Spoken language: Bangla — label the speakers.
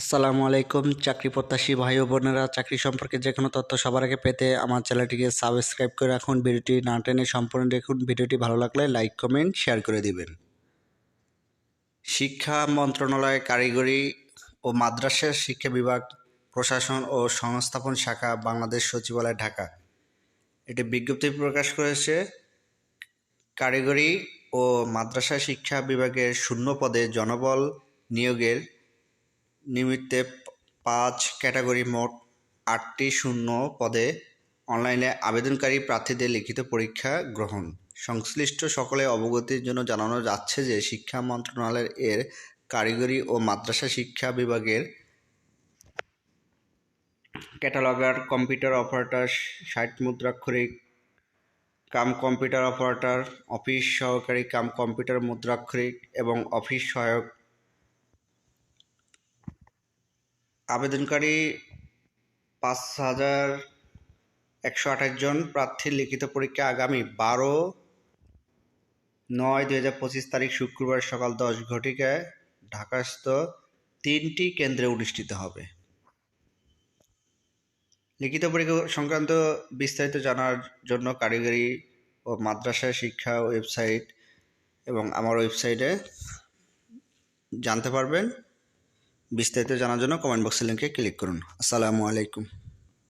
Speaker 1: আসসালামু আলাইকুম, চাকরি প্রত্যাশী ভাই ও বোনেরা, চাকরি সম্পর্কে যে কোনো তথ্য সবার আগে পেতে আমার চ্যানেলটিকে সাবস্ক্রাইব করে রাখুন, ভিডিওটি না টেনে সম্পূর্ণ দেখুন, ভিডিওটি ভালো লাগলে লাইক কমেন্ট শেয়ার করে দিবেন। শিক্ষা মন্ত্রণালয় কারিগরি ও মাদ্রাসা শিক্ষা বিভাগ, প্রশাসন ও সংস্থাপন শাখা, বাংলাদেশ সচিবালয়, ঢাকা। এটি বিজ্ঞপ্তি প্রকাশ করেছে, কারিগরি ও মাদ্রাসা শিক্ষা বিভাগের শূন্য পদে জনবল নিয়োগের নিমিত্তে পাঁচ ক্যাটাগরি মোট আটটি শূন্য পদে অনলাইনে আবেদনকারী প্রার্থীদের লিখিত পরীক্ষা গ্রহণ। সংশ্লিষ্ট সকলে অবগতির জন্য জানানো যাচ্ছে যে শিক্ষা মন্ত্রণালয়ের এর কারিগরি ও মাদ্রাসা শিক্ষা বিভাগের ক্যাটালগার কম্পিউটার অপারেটর ষাট মুদ্রাক্ষরিক কাম কম্পিউটার অপারেটর, অফিস সহকারী কাম কম্পিউটার মুদ্রাক্ষরিক এবং অফিস সহায়ক আবেদনকারী পাঁচ হাজার একশো আঠাশ জন প্রার্থীর লিখিত পরীক্ষা আগামী বারো নয় দুই হাজার পঁচিশ তারিখ শুক্রবার সকাল দশ ঘটিকায় ঢাকাস্থ তিনটি কেন্দ্রে অনুষ্ঠিত হবে। লিখিত পরীক্ষা সংক্রান্ত বিস্তারিত জানার জন্য কারিগরি ও মাদ্রাসা শিক্ষা ওয়েবসাইট এবং আমার ওয়েবসাইটে জানতে পারবেন। বিস্তারিত জানার জন্য কমেন্ট বক্সের লিঙ্কে ক্লিক করুন। আসসালামু আলাইকুম।